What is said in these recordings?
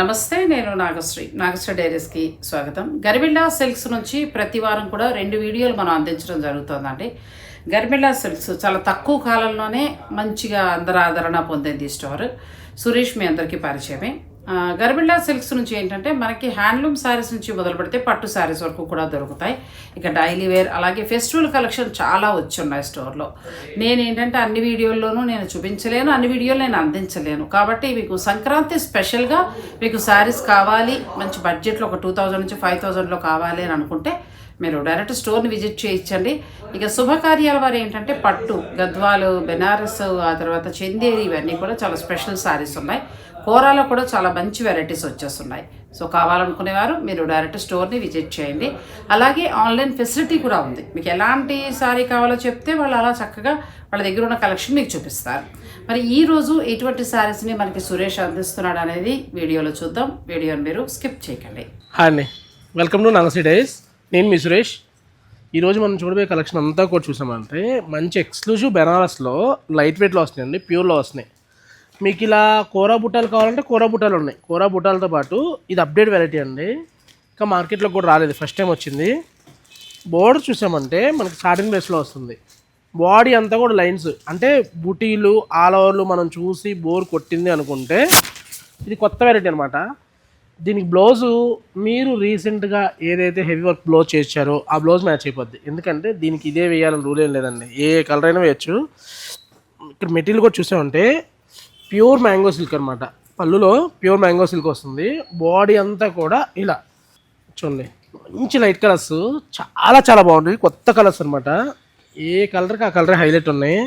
నమస్తే నేను నాగశ్రీ. నాగశ్రీ డైరీస్కి స్వాగతం. గరిబిల్లా సిల్క్స్ నుంచి ప్రతి వారం కూడా రెండు వీడియోలు మనం అందించడం జరుగుతుందండి. గరిబిల్లా సిల్క్స్ చాలా తక్కువ కాలంలోనే మంచిగా అందరు ఆదరణ పొందింది ఈ స్టోర్. సురేష్ మీ అందరికీ పరిచయమే. ఆ, సిల్క్స్ నుంచి ఏంటంటే మనకి హ్యాండ్లూమ్ శారీస్ నుంచి మొదలు పెడితే పట్టు శారీస్ వరకు కూడా దొరుకుతాయి. ఇక డైలీ వేర్ అలాగే ఫెస్టివల్ కలెక్షన్ చాలా వచ్చి ఉన్నాయి స్టోర్లో. నేను ఏంటంటే అన్ని వీడియోల్లోనూ నేను చూపించలేను అన్ని వీడియోలు నేను అందించలేను. కాబట్టి మీకు సంక్రాంతి స్పెషల్గా మీకు శారీస్ కావాలి మంచి బడ్జెట్లో ఒక టూ థౌజండ్ నుంచి ఫైవ్ థౌజండ్లో కావాలి అని అనుకుంటే మీరు డైరెక్ట్ స్టోర్ని విజిట్ చేయించండి ఇక శుభకార్యాల వారు ఏంటంటే పట్టు గద్వాలు బెనారస్ ఆ తర్వాత చందేరి ఇవన్నీ కూడా చాలా స్పెషల్ శారీస్ ఉన్నాయి. కూరలో కూడా చాలా మంచి వెరైటీస్ వచ్చేస్తున్నాయి. సో కావాలనుకునేవారు మీరు డైరెక్ట్ స్టోర్ని విజిట్ చేయండి. అలాగే ఆన్లైన్ ఫెసిలిటీ కూడా ఉంది. మీకు ఎలాంటి శారీ కావాలో చెప్తే వాళ్ళు అలా చక్కగా వాళ్ళ దగ్గర ఉన్న కలెక్షన్ మీకు చూపిస్తారు. మరి ఈరోజు ఎటువంటి శారీస్ని మనకి సురేష్ అందిస్తున్నాడు అనేది వీడియోలో చూద్దాం. వీడియోని మీరు స్కిప్ చేయకండి. హాయ్ వెల్కమ్ టు నాగసి డేస్ నేను మీ సురేష్. ఈరోజు మనం చూడబోయే కలెక్షన్ అంతా కూడా చూసామంటే మంచి ఎక్స్క్లూజివ్ బెనారస్లో లైట్ వెయిట్లో వస్తున్నాయండి. ప్యూర్లో వస్తున్నాయి. మీకు ఇలా కూర బుట్టాలు కావాలంటే కూర బుట్టాలు ఉన్నాయి. కూర బుట్టాలతో పాటు ఇది అప్డేట్ వెరైటీ అండి. ఇంకా మార్కెట్లో కూడా రాలేదు. ఫస్ట్ టైం వచ్చింది. బోర్డు చూసామంటే మనకి సాటిన్ బేస్లో వస్తుంది. బాడీ అంతా కూడా లైన్స్ అంటే బుటీలు ఆల్ ఓవర్లు మనం చూసి బోర్ కొట్టింది అనుకుంటే ఇది కొత్త వెరైటీ అనమాట దీనికి బ్లౌజు మీరు రీసెంట్గా ఏదైతే హెవీ వర్క్ బ్లౌజ్ చేశారో ఆ బ్లౌజ్ మ్యాచ్ అయిపోద్ది. ఎందుకంటే దీనికి ఇదే వేయాలని రూల్ ఏం లేదండి. ఏ కలర్ అయినా వేయచ్చు. ఇక్కడ మెటీరియల్ కూడా చూసామంటే ప్యూర్ మ్యాంగో సిల్క్ అనమాట పళ్ళులో ప్యూర్ మ్యాంగో సిల్క్ వస్తుంది. బాడీ అంతా కూడా ఇలా. చూడండి. మంచి లైట్ కలర్స్. చాలా చాలా బాగున్నాయి. కొత్త కలర్స్ అనమాట ఏ కలర్కి ఆ కలర్ హైలైట్ ఉన్నాయి.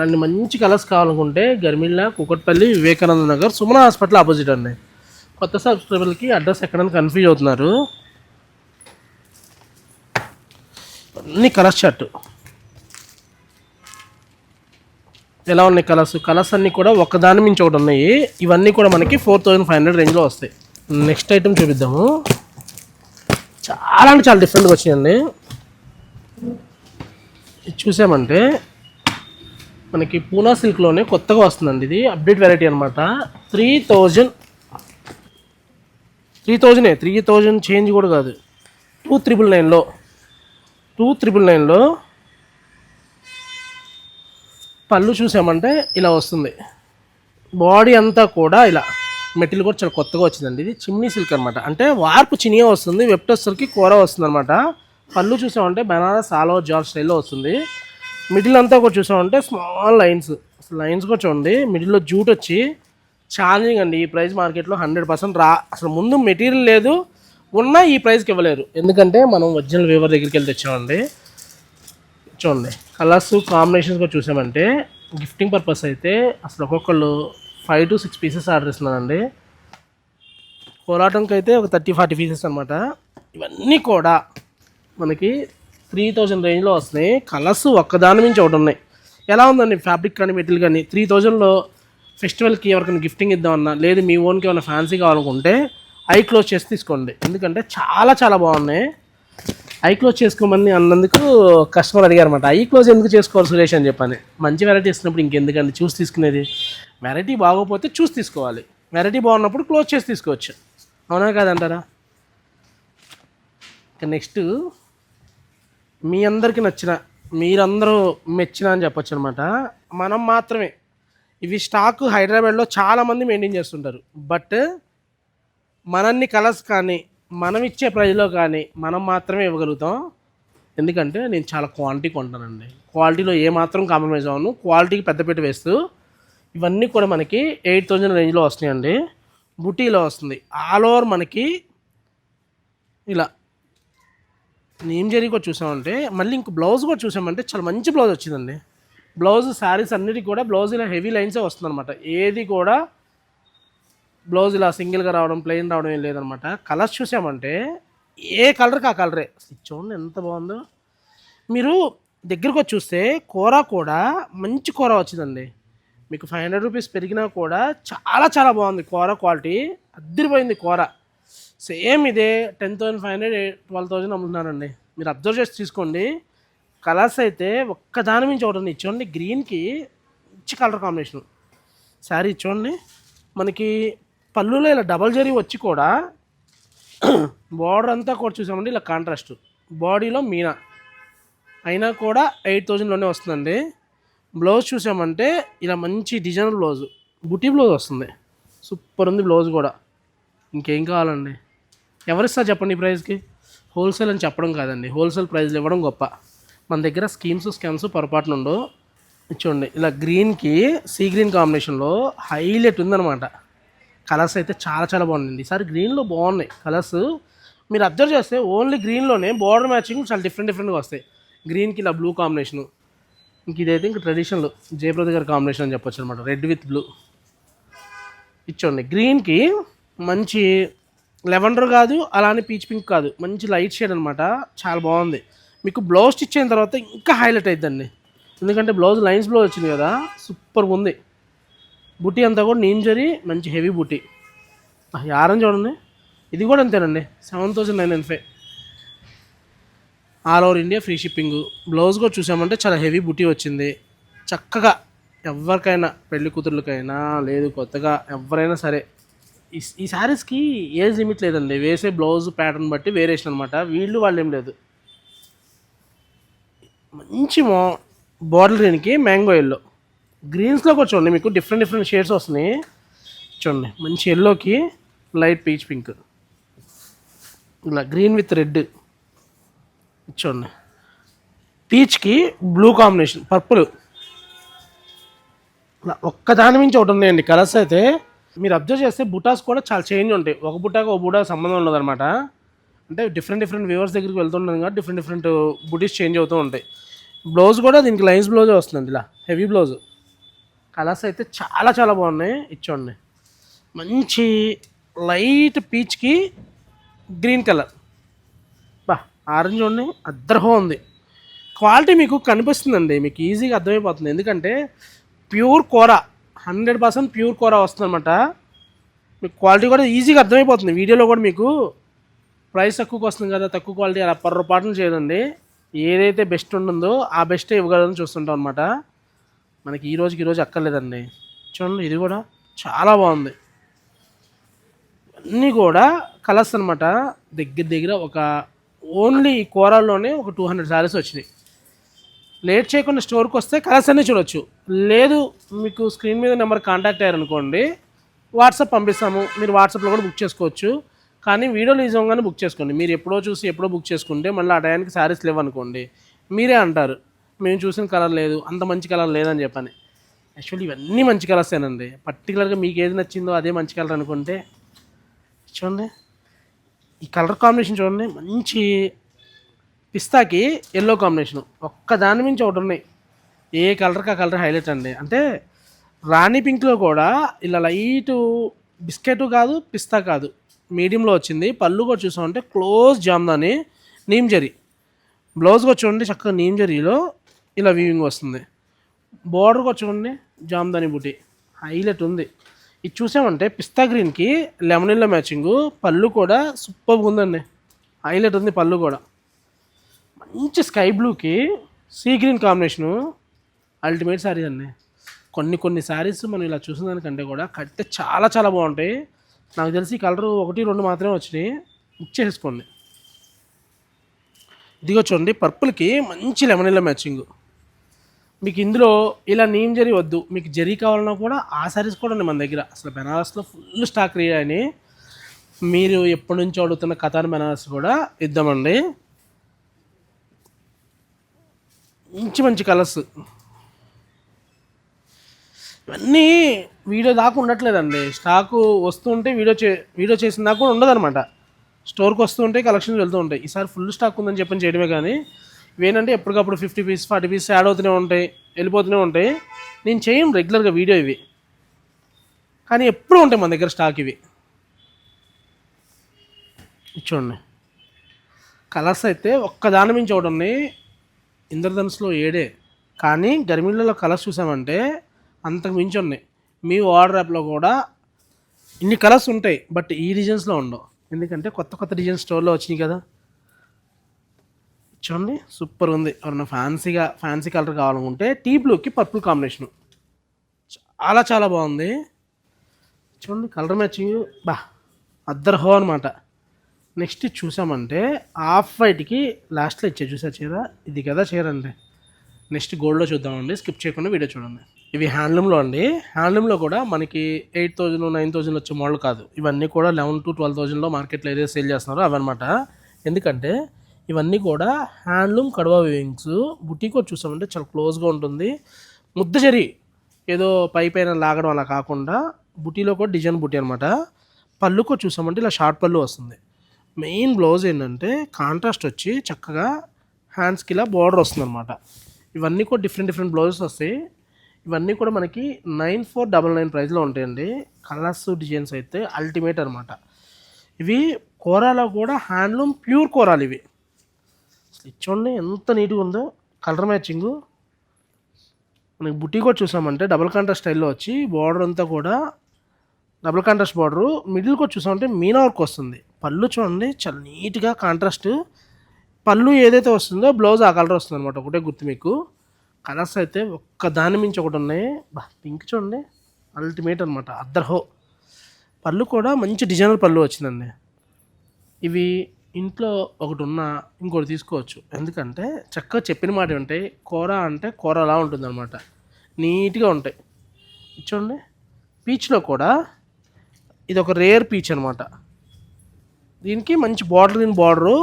దాన్ని మంచి కలర్స్ కావాలనుకుంటే గర్మిల్లా కుకట్పల్లి వివేకానంద నగర్ సుమన హాస్పిటల్ ఆపోజిట్ అండి. కొత్త సబ్స్క్రైబర్లకి అడ్రస్ ఎక్కడైనా కన్ఫ్యూజ్ అవుతున్నారు. అన్ని కలర్ షర్ట్ ఎలా ఉన్నాయి కలర్స్ కలర్స్ అన్నీ కూడా ఒకదాని మించి ఒకటి ఉన్నాయి. ఇవన్నీ కూడా మనకి ఫోర్ థౌజండ్ ఫైవ్ హండ్రెడ్ రేంజ్లో వస్తాయి. నెక్స్ట్ ఐటమ్ చూపిద్దాము. చాలా అంటే చాలా డిఫరెంట్గా వచ్చినాయండి. చూసామంటే మనకి పూనా సిల్క్లోనే కొత్తగా వస్తుందండి ఇది. అప్డేట్ వెరైటీ అనమాట త్రీ థౌజండ్ త్రీ థౌజండే త్రీ థౌజండ్ చేంజ్ కూడా కాదు. టూ త్రిబుల్ నైన్లో టూ త్రిబుల్ నైన్లో పళ్ళు చూసామంటే ఇలా వస్తుంది. బాడీ అంతా కూడా ఇలా. మెటీరియల్ కూడా చాలా కొత్తగా వచ్చిందండి. ఇది చిమ్నీ సిల్క్ అనమాట అంటే వార్పు చినియా వస్తుంది వెప్టస్టర్కి కూర వస్తుంది అనమాట పళ్ళు చూసామంటే బనారస్ ఆలో ఓవర్ జార్ స్టైల్లో వస్తుంది. మిడిల్ అంతా కూడా చూసామంటే స్మాల్ లైన్స్ లైన్స్ కూడా చూడండి. మిడిల్లో జూట్ వచ్చి ఛాలెంజింగ్ అండి. ఈ ప్రైస్ మార్కెట్లో హండ్రెడ్ పర్సెంట్ రా. అసలు ముందు మెటీరియల్ లేదు ఉన్నా ఈ ప్రైస్కి ఇవ్వలేరు. ఎందుకంటే మనం ఒరిజినల్ వేవర్ దగ్గరికి వెళ్ళి తెచ్చామండి. చూడండి. కలర్స్ కాంబినేషన్స్ కూడా చూసామంటే గిఫ్టింగ్ పర్పస్ అయితే అసలు ఒక్కొక్కళ్ళు five to six pieces order ఇస్తున్నానండి కోలాటంకి అయితే ఒక థర్టీ ఫార్టీ పీసెస్ అనమాట ఇవన్నీ కూడా మనకి త్రీ థౌజండ్ రేంజ్లో వస్తున్నాయి. కలర్స్ ఒక్కదాని మించి ఒకటి ఉన్నాయి. ఎలా ఉందండి? ఫ్యాబ్రిక్ కానీ మెటీరియల్ కానీ త్రీ థౌజండ్లో ఫెస్టివల్కి ఎవరికైనా గిఫ్టింగ్ ఇద్దామన్నా లేదు మీ ఓన్కి ఏమైనా ఫ్యాన్సీ కావాలనుకుంటే ఐ క్లోజ్ చేసి తీసుకోండి. ఎందుకంటే చాలా చాలా బాగున్నాయి. ఐ క్లోజ్ చేసుకోమని అన్నందుకు కస్టమర్ అడిగారు అనమాట ఐ క్లోజ్ ఎందుకు చేసుకోవాలి సురేష్ అని చెప్పని. మంచి వెరైటీ ఇస్తున్నప్పుడు ఇంకెందుకండి? చూసి తీసుకునేది. వెరైటీ బాగోకపోతే చూసి తీసుకోవాలి. వెరైటీ బాగున్నప్పుడు క్లోజ్ చేసి తీసుకోవచ్చు. అవునా కాదంటారా ఇక నెక్స్ట్ మీ అందరికీ నచ్చిన మీరందరూ మెచ్చిన అని చెప్పొచ్చు అనమాట మనం మాత్రమే. ఇవి స్టాక్ హైదరాబాద్లో చాలామంది మెయింటైన్ చేస్తుంటారు. బట్ మనన్ని కలర్స్ కానీ మనం ఇచ్చే ప్రైజ్లో కానీ మనం మాత్రమే ఇవ్వగలుగుతాం. ఎందుకంటే నేను చాలా క్వాలిటీ కొంటానండి. క్వాలిటీలో ఏమాత్రం కాంప్రమైజ్ అవ్వను. క్వాలిటీకి పెద్దపీట వేస్తూ ఇవన్నీ కూడా మనకి ఎయిట్ థౌజండ్ రేంజ్లో వస్తున్నాయండి. బుటీలో వస్తుంది. ఆల్ ఓవర్ మనకి ఇలా నేమ్ జరీ కూడా చూసామంటే మళ్ళీ ఇంక బ్లౌజ్ కూడా చూసామంటే చాలా మంచి బ్లౌజ్ వచ్చిందండి. బ్లౌజ్ శారీస్ అన్నిటికీ కూడా బ్లౌజ్ ఇలా హెవీ లైన్సే వస్తుందన్నమాట. ఏది కూడా బ్లౌజ్ ఇలా సింగిల్గా రావడం ప్లెయిన్ రావడం ఏం లేదనమాట. కలర్స్ చూసామంటే ఏ కలర్కి ఆ కలరే చూడండి ఎంత బాగుందో. మీరు దగ్గరకు వచ్చి చూస్తే కూర కూడా మంచి కూర వచ్చిందండి. మీకు ఫైవ్ హండ్రెడ్ రూపీస్ పెరిగినా కూడా చాలా చాలా బాగుంది కూర క్వాలిటీ అద్దరిపోయింది కూర. సేమ్ ఇదే ten thousand five hundred twelve thousand అమ్ముతున్నానండి మీరు అబ్జర్వ్ చేసి తీసుకోండి. కలర్స్ అయితే ఒక్క దాని మించి ఒకటి చూడండి గ్రీన్కి మంచి కలర్ కాంబినేషన్ శారీ చూడండి. మనకి పళ్ళులో ఇలా డబల్ జరీ వచ్చి కూడా బార్డర్ అంతా కూడా చూసామండి ఇలా కాంట్రాస్ట్ బాడీలో మీనా. అయినా కూడా ఎయిట్ థౌజండ్లోనే వస్తుందండి. బ్లౌజ్ చూసామంటే ఇలా మంచి డిజైనర్ బ్లౌజ్ బుటీ బ్లౌజ్ వస్తుంది. సూపర్ ఉంది బ్లౌజ్ కూడా. ఇంకేం కావాలండి? ఎవరిస్తారు చెప్పండి ఈ ప్రైస్కి హోల్సేల్ అని చెప్పడం కాదండి. హోల్సేల్ ప్రైస్లు ఇవ్వడం గొప్ప. మన దగ్గర స్కీమ్స్ స్కామ్స్ పొరపాటున ఉండవు. చూడండి ఇలా గ్రీన్కి సీ గ్రీన్ కాంబినేషన్లో హైలైట్ ఉందన్నమాట. కలర్స్ అయితే చాలా చాలా బాగుందండి. ఈసారి గ్రీన్లో బాగున్నాయి కలర్స్. మీరు అబ్జర్వ్ చేస్తే ఓన్లీ గ్రీన్లోనే బార్డర్ మ్యాచింగ్ చాలా డిఫరెంట్ డిఫరెంట్గా వస్తాయి. గ్రీన్కి ఇలా బ్లూ కాంబినేషను. ఇంక ఇదైతే ఇంక ట్రెడిషనల్ జయప్రద గారి కాంబినేషన్ అని చెప్పొచ్చు అనమాట రెడ్ విత్ బ్లూ. ఇచ్చోండి గ్రీన్కి మంచి లెవెండర్ కాదు అలానే పీచ్ పింక్ కాదు. మంచి లైట్ షేడ్ అనమాట చాలా బాగుంది. మీకు బ్లౌజ్ స్టిచ్ అయిన తర్వాత ఇంకా హైలైట్ అవుతుందండి ఎందుకంటే బ్లౌజ్ లైన్స్ బ్లౌజ్ వచ్చింది కదా సూపర్గా ఉంది. బుటీ అంతా కూడా నీంజరి మంచి హెవీ బుటీ యారం చూడండి ఇది కూడా అంతేనండి. Seven thousand nine nine five. All over India free shipping. Blouse కూడా చూసామంటే చాలా హెవీ బుటీ వచ్చింది. చక్కగా ఎవరికైనా పెళ్ళి కూతుర్లకైనా లేదు కొత్తగా ఎవరైనా సరే. ఈ ఈ శారీస్కి ఏజ్ లిమిట్ లేదండి. వేసే బ్లౌజ్ ప్యాటర్న్ బట్టి వేరియేషన్ అనమాట వీళ్ళు వాళ్ళు ఏం లేదు. మంచి మో బాటిల్ గ్రీన్కి మ్యాంగో ఎల్లో. గ్రీన్స్లో కూడా చూడండి మీకు డిఫరెంట్ డిఫరెంట్ షేడ్స్ వస్తున్నాయి. చూడండి మంచి ఎల్లోకి లైట్ పీచ్ పింక్ ఇలా గ్రీన్ విత్ రెడ్ చూడండి పీచ్కి బ్లూ కాంబినేషన్ పర్పుల్ ఇలా ఒక్క దాని మించి ఒకటి ఉన్నాయండి కలర్స్ అయితే. మీరు అబ్జర్వ్ చేస్తే బుటాస్ కూడా చాలా చేంజ్ ఉంటాయి. ఒక బుటాకి ఒక బుటాకి సంబంధం ఉండదన్నమాట. అంటే డిఫరెంట్ డిఫరెంట్ వ్యూవర్స్ దగ్గరికి వెళ్తుంటాం కాబట్టి డిఫరెంట్ డిఫరెంట్ బుటీస్ చేంజ్ అవుతూ ఉంటాయి. బ్లౌజ్ కూడా దీనికి లైన్స్ బ్లౌజ్ వస్తుంది ఇలా హెవీ బ్లౌజ్ కలర్స్ అయితే చాలా చాలా బాగున్నాయి. ఇచ్చోండి మంచి లైట్ పీచ్కి గ్రీన్ కలర్. బా ఆరెంజ్ ఉన్నాయి అద్దరహో ఉంది. క్వాలిటీ మీకు కనిపిస్తుందండి. మీకు ఈజీగా అర్థమైపోతుంది. ఎందుకంటే ప్యూర్ కూర హండ్రెడ్ పర్సెంట్ ప్యూర్ కూర వస్తుందన్నమాట. మీకు క్వాలిటీ కూడా ఈజీగా అర్థమైపోతుంది. వీడియోలో కూడా మీకు ప్రైస్ తక్కువకి వస్తుంది కదా తక్కువ క్వాలిటీ అలా పొరపాటున చేయదండి. ఏదైతే బెస్ట్ ఉంటుందో ఆ బెస్టే ఇవ్వగలని చూస్తుంటాం అనమాట మనకి ఈ రోజుకి ఈరోజు అక్కర్లేదండి. చూడండి ఇది కూడా చాలా బాగుంది. అన్నీ కూడా కలర్స్ అనమాట దగ్గర దగ్గర ఒక ఓన్లీ ఈ కూరల్లోనే ఒక టూ హండ్రెడ్ శారీస్ వచ్చినాయి. లేట్ చేయకుండా స్టోర్కి వస్తే కలర్స్ అన్నీ చూడొచ్చు. లేదు మీకు స్క్రీన్ మీద నెంబర్ కాంటాక్ట్ అయ్యారనుకోండి వాట్సాప్ పంపిస్తాము. మీరు వాట్సాప్లో కూడా బుక్ చేసుకోవచ్చు. కానీ వీడియో నిజంగానే బుక్ చేసుకోండి. మీరు ఎప్పుడో చూసి ఎప్పుడో బుక్ చేసుకుంటే మళ్ళీ ఆ టయానికి శారీస్ లేవనుకోండి మీరే అంటారు. మేము చూసిన కలర్ లేదు అంత మంచి కలర్ లేదని చెప్పని. యాక్చువల్లీ ఇవన్నీ మంచి కలర్సేనండి పర్టికులర్గా మీకు ఏది నచ్చిందో అదే మంచి కలర్ అనుకుంటే చూడండి. ఈ కలర్ కాంబినేషన్ చూడండి మంచి పిస్తాకి ఎల్లో కాంబినేషన్ ఒక్క దాని మించి ఒకటి ఉన్నాయి. ఏ కలర్కి ఆ కలర్ హైలైట్ అండి. అంటే రాణి పింక్లో కూడా ఇలా లైట్ బిస్కెట్ కాదు పిస్తా కాదు. మీడియంలో వచ్చింది. పళ్ళు కూడా చూసామంటే క్లోజ్ జామ్దాని నీమ్ జరీ. బ్లౌజ్ కూడా చూడండి చక్కగా నీమ్ జరీలో ఇలా వీవింగ్ వస్తుంది. బోర్డర్ కూడా చూడండి జామ్దాని బుటి. హైలైట్ ఉంది. ఇది చూసామంటే పిస్తా గ్రీన్కి లెమన్ ఎల్లో మ్యాచింగ్ పళ్ళు కూడా సూపర్గా ఉందండి. హైలైట్ ఉంది పళ్ళు కూడా. మంచి స్కై బ్లూకి sea green combination ultimate sarees అండి. కొన్ని కొన్ని శారీస్ మనం ఇలా చూసిన దానికంటే కూడా కడితే చాలా చాలా బాగుంటాయి. నాకు తెలిసి కలరు ఒకటి రెండు మాత్రమే వచ్చినాయి. బుక్ చేసుకోండి. ఇదిగో చూడండి పర్పుల్కి మంచి లెమన్ ఎల్లో మ్యాచింగ్ మీకు ఇందులో ఇలా నీమ్ జరీ వద్దు. మీకు జరీ కావాలన్నా కూడా ఆ సారీస్ కూడా ఉన్నాయి మన దగ్గర. అసలు బెనారస్లో ఫుల్ స్టాక్ రీ అని మీరు ఎప్పటి నుంచో అడుగుతున్న కథాన్ బెనారస్ కూడా ఇద్దామండి. మంచి మంచి కలర్స్ ఇవన్నీ వీడియో దాకా ఉండట్లేదండి. స్టాకు వస్తుంటే వీడియో చే వీడియో చేసిన దాకా కూడా ఉండదన్నమాట. స్టోర్కి వస్తుంటే కలెక్షన్స్ వెళ్తూ ఉంటాయి. ఈసారి ఫుల్ స్టాక్ ఉందని చెప్పని చేయడమే కానీ వేనంటే ఎప్పటికప్పుడు fifty piece forty piece add అవుతూనే ఉంటాయి వెళ్ళిపోతూనే ఉంటాయి. నేను చేయం రెగ్యులర్గా వీడియో ఇవి. కానీ ఎప్పుడూ ఉంటాయి మన దగ్గర స్టాక్ ఇవి. చూడండి. కలర్స్ అయితే ఒక్క దాని మించి ఒకటి ఉన్నాయి. ఇంద్రధనుసులో ఏడే. కానీ గర్మిళ్ళలో కలర్స్ చూసామంటే అంతకు మించి ఉన్నాయి. మీ ఆర్డర్ యాప్లో కూడా ఇన్ని కలర్స్ ఉంటాయి బట్ ఈ డిజైన్స్లో ఉండవు. ఎందుకంటే కొత్త కొత్త డిజైన్ స్టోర్లో వచ్చినాయి కదా. చూడండి. సూపర్ ఉంది. ఎవరైనా ఫ్యాన్సీగా ఫ్యాన్సీ కలర్ కావాలనుకుంటే టీ బ్లూకి పర్పుల్ కాంబినేషను. చాలా చాలా బాగుంది. చూడండి కలర్ మ్యాచింగ్. బా అద్దర్ హో అనమాట నెక్స్ట్ చూసామంటే హాఫ్ వైట్కి లాస్ట్లో ఇచ్చే చూసా చీర. ఇది కదా చీర అండి. నెక్స్ట్ గోల్డ్లో చూద్దామండి. స్కిప్ చేయకుండా వీడియో చూడండి. ఇవి హ్యాండ్లూమ్లో అండి. హ్యాండ్లూమ్లో కూడా మనకి ఎయిట్ థౌజండ్ నైన్ థౌజండ్ వచ్చే మోడల్ కాదు. ఇవన్నీ కూడా లెవెన్ టు ట్వెల్వ్ థౌజండ్లో మార్కెట్లో ఏదైతే సేల్ చేస్తున్నారో అవన్నమాట ఎందుకంటే ఇవన్నీ కూడా హ్యాండ్లూమ్ కడవ వేవింగ్స్ బుటీకో చూసామంటే చాలా క్లోజ్గా ఉంటుంది. ముద్ద జరి ఏదో పై పైన లాగడం అలా కాకుండా బుటీలో కూడా డిజైన్ బుటీ అనమాట పళ్ళుకో చూసామంటే ఇలా షార్ట్ పళ్ళు వస్తుంది. మెయిన్ బ్లౌజ్ ఏంటంటే కాంట్రాస్ట్ వచ్చి చక్కగా హ్యాండ్స్కి ఇలా బార్డర్ వస్తుంది అనమాట ఇవన్నీ కూడా డిఫరెంట్ డిఫరెంట్ బ్లౌజెస్ వస్తాయి. ఇవన్నీ కూడా మనకి నైన్ ఫోర్ డబల్ నైన్ ప్రైస్లో ఉంటాయండి. కలర్స్ డిజైన్స్ అయితే అల్టిమేట్ అనమాట ఇవి కూరాలో కూడా హ్యాండ్లూమ్ ప్యూర్ కూరాలు ఇవి. చూడండి ఎంత నీట్గా ఉందో. Colour matching. మనకి బుట్టి కూడా చూసామంటే డబుల్ కాంట్రాస్ట్ స్టైల్లో వచ్చి బార్డర్ అంతా కూడా డబుల్ కాంట్రాస్ట్ బార్డరు. మిడిల్ కూడా చూసామంటే మీనా వర్క్ వస్తుంది. పళ్ళు చూడండి చాలా నీట్గా కాంట్రాస్ట్. పళ్ళు ఏదైతే వస్తుందో బ్లౌజ్ ఆ కలర్ వస్తుంది అనమాట ఒకటే గుర్తు మీకు. కలర్స్ అయితే ఒక్క దాని మించి ఒకటి ఉన్నాయి. బా పింక్ చూడండి అల్టిమేట్ అనమాట అద్దర్హో. పళ్ళు కూడా మంచి డిజైనర్ పళ్ళు వచ్చిందండి. ఇవి ఇంట్లో ఒకటి ఉన్న ఇంకోటి తీసుకోవచ్చు. ఎందుకంటే చక్కగా చెప్పిన మాట ఉంటాయి కూర అంటే కూర అలా ఉంటుంది అనమాట నీట్గా ఉంటాయి. చూడండి. పీచ్లో కూడా ఇది ఒక రేర్ పీచ్ అనమాట దీనికి మంచి బార్డర్ దీని బార్డరు.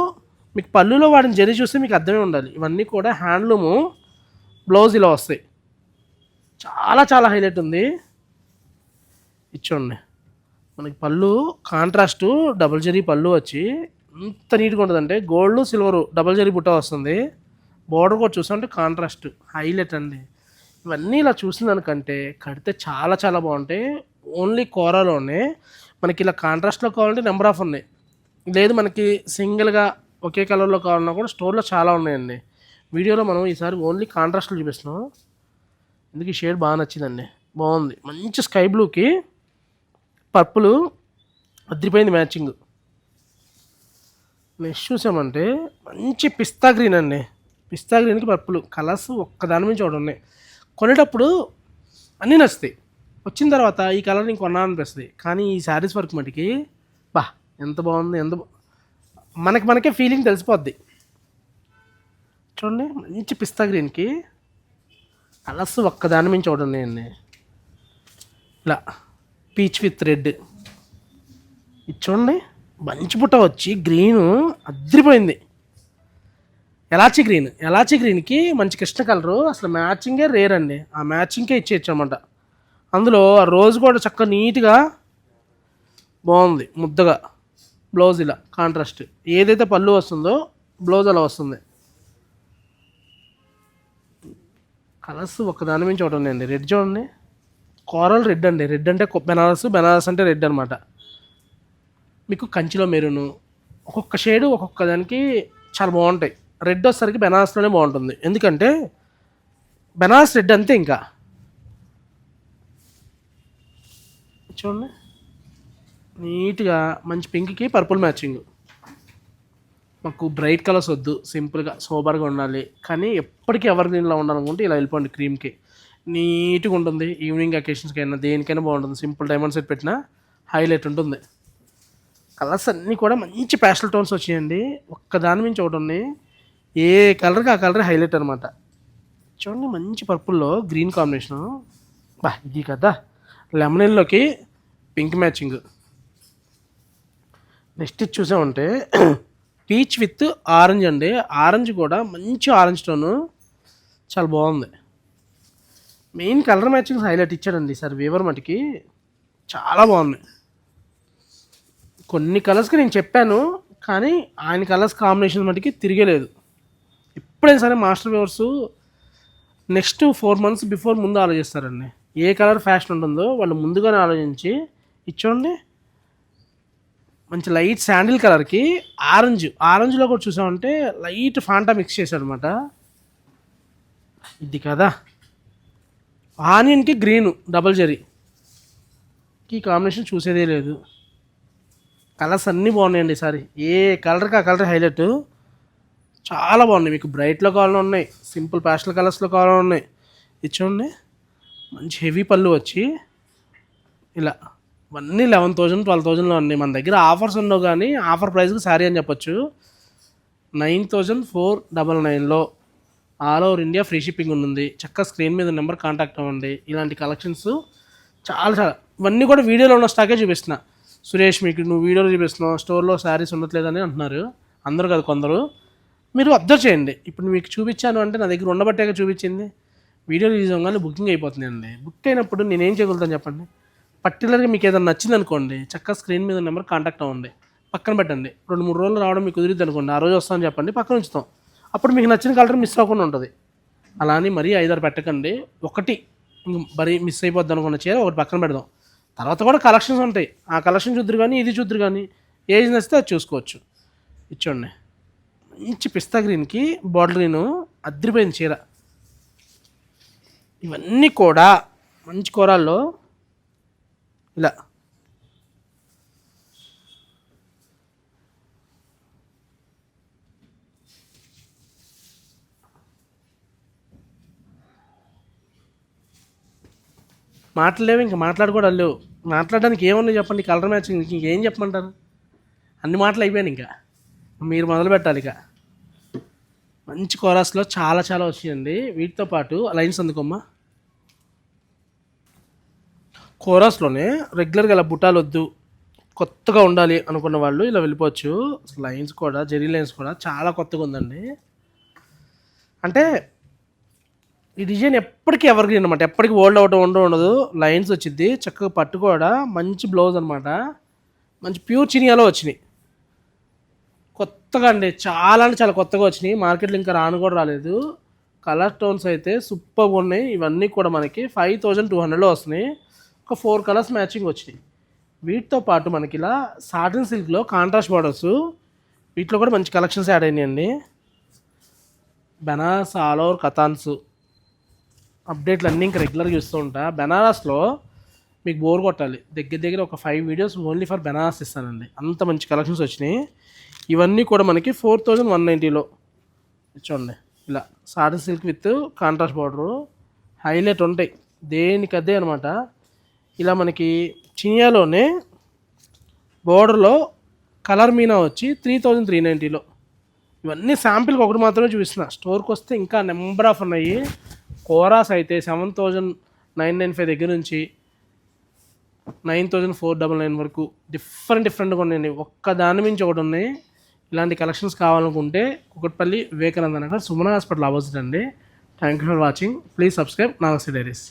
మీకు పళ్ళులో వాడిని జరి చూస్తే మీకు అర్థమే ఉండాలి. ఇవన్నీ కూడా హ్యాండ్లూము బ్లౌజ్ ఇలా వస్తాయి. చాలా చాలా హైలైట్ ఉంది. ఇచ్చోండి మనకి పళ్ళు కాంట్రాస్టు డబుల్ జరీ పళ్ళు వచ్చి ఎంత నీట్గా ఉంటుందంటే గోల్డ్ సిల్వర్ డబల్ జరీ బుట్ట వస్తుంది. బోర్డర్ కూడా చూస్తుంటే కాంట్రాస్ట్ హైలైట్ అండి. ఇవన్నీ ఇలా చూసిన దానికంటే కడితే చాలా చాలా బాగుంటాయి. ఓన్లీ కూరలోనే మనకి ఇలా కాంట్రాస్ట్లో కావాలంటే నెంబర్ ఆఫ్ ఉన్నాయి. లేదు మనకి సింగిల్గా ఒకే కలర్లో కావాలన్నా కూడా స్టోర్లో చాలా ఉన్నాయండి. వీడియోలో మనం ఈసారి ఓన్లీ కాంట్రాస్ట్లు చూపిస్తున్నాం. ఎందుకు ఈ షేడ్ బాగా నచ్చిందండి? బాగుంది. మంచి స్కై బ్లూకి పర్పుల్ అదిరిపోయింది మ్యాచింగ్ నెక్స్ట్ చూసామంటే మంచి పిస్తా గ్రీన్ అండి. పిస్తా గ్రీన్కి పర్పుల్ కలర్స్ ఒక్కదాని నుంచి ఒకటి ఉన్నాయి కొనేటప్పుడు అన్నీ నచ్చుతాయి. వచ్చిన తర్వాత ఈ కలర్ ఇంక కొనాలనిపిస్తుంది. కానీ ఈ శారీస్ వర్క్ మటుకి బా ఎంత బాగుంది ఎంత మనకి మనకే ఫీలింగ్ తెలిసిపోద్ది. చూడండి మంచి పిస్తా గ్రీన్కి కలర్స్ ఒక్కదాని మించి ఒకటి ఉన్నాయండి ఇలా పీచ్ విత్ రెడ్ ఇది చూడండి. మంచి పుట్ట వచ్చి గ్రీన్ అద్రిపోయింది. ఎలాచి గ్రీన్ ఎలాచి గ్రీన్కి మంచి కృష్ణ కలరు అసలు మ్యాచింగే రేర్ అండి. ఆ మ్యాచింగ్కే ఇచ్చేయచ్చు అనమాట అందులో ఆ రోజు కూడా చక్కగా నీట్గా బాగుంది ముద్దగా. బ్లౌజ్ ఇలా కాంట్రాస్ట్. ఏదైతే పళ్ళు వస్తుందో బ్లౌజ్ అలా వస్తుంది. కలర్స్ ఒకదాని మించి ఒకటి ఉన్నాయండి. రెడ్ చూడండి. కోరల్ రెడ్ అండి. రెడ్ అంటే బెనారస్ బెనారస్ అంటే రెడ్ అనమాట మీకు కంచిలో మెరూను ఒక్కొక్క షేడు ఒక్కొక్క దానికి చాలా బాగుంటాయి. రెడ్ వచ్చేసరికి బెనారస్లోనే బాగుంటుంది. ఎందుకంటే బెనారస్ రెడ్ అంతే ఇంకా. చూడండి. నీట్గా మంచి పింక్కి పర్పుల్ మ్యాచింగ్ మాకు బ్రైట్ కలర్స్ వద్దు. సింపుల్గా సోబర్గా ఉండాలి. కానీ ఎప్పటికీ ఎవరి దీనిలో ఉండాలనుకుంటే ఇలా వెళ్ళిపోండి క్రీమ్కి నీట్గా ఉంటుంది. ఈవినింగ్ అకేషన్స్కి అయినా దేనికైనా బాగుంటుంది. సింపుల్ డైమండ్ సెట్ పెట్టినా హైలైట్ ఉంటుంది. కలర్స్ అన్నీ కూడా మంచి ప్యాస్టల్ టోన్స్ వచ్చాయండి ఒక్క దాని మించి ఒకటి ఉన్నాయి ఏ కలర్కి ఆ కలర్ హైలైట్ అనమాట చూడండి మంచి పర్పుల్లో గ్రీన్ కాంబినేషను బా ఇది కదా. లెమన్ ఎల్లోకి పింక్ మ్యాచింగ్ నెక్స్ట్ ఇది చూసామంటే పీచ్ విత్ ఆరెంజ్ అండి. ఆరెంజ్ కూడా మంచి ఆరెంజ్ టోను చాలా బాగుంది. మెయిన్ కలర్ మ్యాచింగ్ హైలైట్ ఇచ్చాడండి సార్ వీవర్ మటుకి. చాలా బాగున్నాయి కొన్ని కలర్స్కి నేను చెప్పాను కానీ ఆయన కలర్స్ కాంబినేషన్ మటుకి తిరిగలేదు. ఎప్పుడైనా సరే master viewers next four months before ముందు ఆలోచిస్తారండి. ఏ కలర్ ఫ్యాషన్ ఉంటుందో వాళ్ళు ముందుగానే ఆలోచించి ఇచ్చోండి మంచి లైట్ శాండిల్ కలర్కి ఆరెంజ్ ఆరెంజ్లో కూడా చూసామంటే లైట్ ఫాంటా మిక్స్ చేశాడు అనమాట ఇది కదా. ఆనియన్కి గ్రీను డబల్ జరీ ఈ కాంబినేషన్ చూసేదే లేదు. కలర్స్ అన్నీ బాగున్నాయండి ఈసారి ఏ కలర్కి ఆ కలర్ హైలైట్? చాలా బాగున్నాయి. మీకు బ్రైట్లో కావాలని ఉన్నాయి సింపుల్ ప్యాస్టల్ కలర్స్లో కావాలని ఉన్నాయి. ఇది చూడండి. మంచి హెవీ పళ్ళు వచ్చి ఇలా ఇవన్నీ లెవెన్ థౌజండ్ ట్వెల్వ్ థౌజండ్లో ఉన్నాయి. మన దగ్గర ఆఫర్స్ ఉండవు కానీ ఆఫర్ ప్రైస్కి శారీ అని చెప్పొచ్చు. నైన్ థౌజండ్ ఫోర్ డబల్ నైన్లో all over India free shipping ఉంది. చక్కగా స్క్రీన్ మీద నెంబర్ కాంటాక్ట్ అవ్వండి. ఇలాంటి కలెక్షన్స్ చాలా చాలా ఇవన్నీ కూడా వీడియోలో ఉన్న స్టాకే చూపిస్తున్నా. సురేష్ మీకు నువ్వు వీడియో చూపిస్తున్నావు స్టోర్లో శారీస్ ఉండట్లేదని అంటున్నారు. అందరూ కదా కొందరు. మీరు అబ్జర్వ్ చేయండి. ఇప్పుడు మీకు చూపించాను అంటే నా దగ్గర ఉండబట్టాక చూపించింది. వీడియో రిలీజ్ అవ్వగానే బుకింగ్ అయిపోతుందండి. బుక్ అయినప్పుడు నేను ఏం చేయగలుగుతాను చెప్పండి? పర్టికులర్గా మీకు ఏదైనా నచ్చింది అనుకోండి చక్కగా స్క్రీన్ మీద నెంబర్ కాంటాక్ట్ అవ్వండి. పక్కన పెట్టండి. రెండు మూడు రోజులు రావడం మీకు కుదిరిద్ది అనుకోండి. ఆ రోజు వస్తామని చెప్పండి పక్కన ఉంచుతాం. అప్పుడు మీకు నచ్చిన కలర్ మిస్ అవ్వకుండా ఉంటుంది. అలా అని మరీ ఐదారు పెట్టకండి. ఒకటి మరి మరీ మిస్ అయిపోద్ది అనుకున్న చీర ఒకటి పక్కన పెడదాం. తర్వాత కూడా కలెక్షన్స్ ఉంటాయి. ఆ కలెక్షన్ చూద్దరు కానీ ఇది చూద్దరు కానీ ఏజ్ నచ్చితే అది చూసుకోవచ్చు. ఇచ్చోండి మంచి పిస్తా గ్రీన్కి బాటిల్ గ్రీను అద్దరిపోయింది చీర. ఇవన్నీ కూడా మంచి కూరల్లో ఇలా మాట్లాడలేవు ఇంకా మాట్లాడకూడదు లేవు. మాట్లాడడానికి ఏమున్నాయి చెప్పండి కలర్ మ్యాచింగ్ ఇంకేం చెప్పమంటారు? అన్ని మాటలు అయిపోయాను ఇంకా. మీరు మొదలు పెట్టాలి ఇక. మంచి కోరాస్లో చాలా చాలా వచ్చాయండి వీటితో పాటు లైన్స్ అందుకోమ్మా. కోరాస్లోనే రెగ్యులర్గా ఇలా బుట్టాలు వద్దు కొత్తగా ఉండాలి అనుకున్న వాళ్ళు ఇలా వెళ్ళిపోవచ్చు. లైన్స్ కూడా జెరీ లైన్స్ కూడా చాలా కొత్తగా ఉందండి. అంటే ఈ డిజైన్ ఎప్పటికీ ఎవరికి అనమాట. ఎప్పటికీ ఓల్డ్ అవటం ఉండడం ఉండదు. లైన్స్ వచ్చింది చక్కగా పట్టు కూడా. మంచి బ్లౌజ్ అనమాట. మంచి ప్యూర్ చినియాలో వచ్చినాయి. కొత్తగా అండి. చాలా అంటే చాలా కొత్తగా వచ్చినాయి. మార్కెట్లో ఇంకా రాను కూడా రాలేదు. కలర్ టోన్స్ అయితే సూపర్గా ఉన్నాయి. ఇవన్నీ కూడా మనకి ఫైవ్ థౌజండ్ టూ హండ్రెడ్లో వస్తున్నాయి. ఒక ఫోర్ కలర్స్ మ్యాచింగ్ వచ్చినాయి. వీటితో పాటు మనకి ఇలా సాటిన్ సిల్క్లో కాంట్రాస్ట్ బార్డర్స్. వీటిలో కూడా మంచి కలెక్షన్స్ యాడ్ అయినాయండి. బెనాస్ ఆల్ ఓవర్ కథాన్స్. అప్డేట్లు అన్నీ ఇంకా రెగ్యులర్గా చూస్తూ ఉంటా. బెనారస్లో మీకు బోర్ కొట్టాలి. దగ్గర దగ్గర ఒక five videos only for Banaras ఇస్తానండి. అంత మంచి కలెక్షన్స్ వచ్చినాయి. ఇవన్నీ కూడా మనకి ఫోర్ థౌజండ్ వన్ నైంటీలో చూడండి. ఇలా satin silk with contrast border highlight ఉంటాయి. దేనికదే అనమాట ఇలా మనకి చినియాలోనే బోర్డర్లో కలర్ మీనా వచ్చి త్రీ థౌజండ్ త్రీ నైంటీలో ఇవన్నీ శాంపిల్కి ఒకటి మాత్రమే చూపిస్తున్నా. స్టోర్కి వస్తే ఇంకా నెంబర్ ఆఫ్ ఉన్నాయి. కోరాస్ అయితే seven thousand nine nine five దగ్గర నుంచి nine thousand four double nine వరకు డిఫరెంట్ డిఫరెంట్గా ఉన్నాయండి. ఒక్క దాని మించి ఒకటి ఉన్నాయి ఇలాంటి కలెక్షన్స్ కావాలనుకుంటే కుకట్పల్లి వివేకానంద నగర్ సుమన హాస్పిటల్ ఆపోజిట్ అండి. Thank you for watching please subscribe నాగసి diaries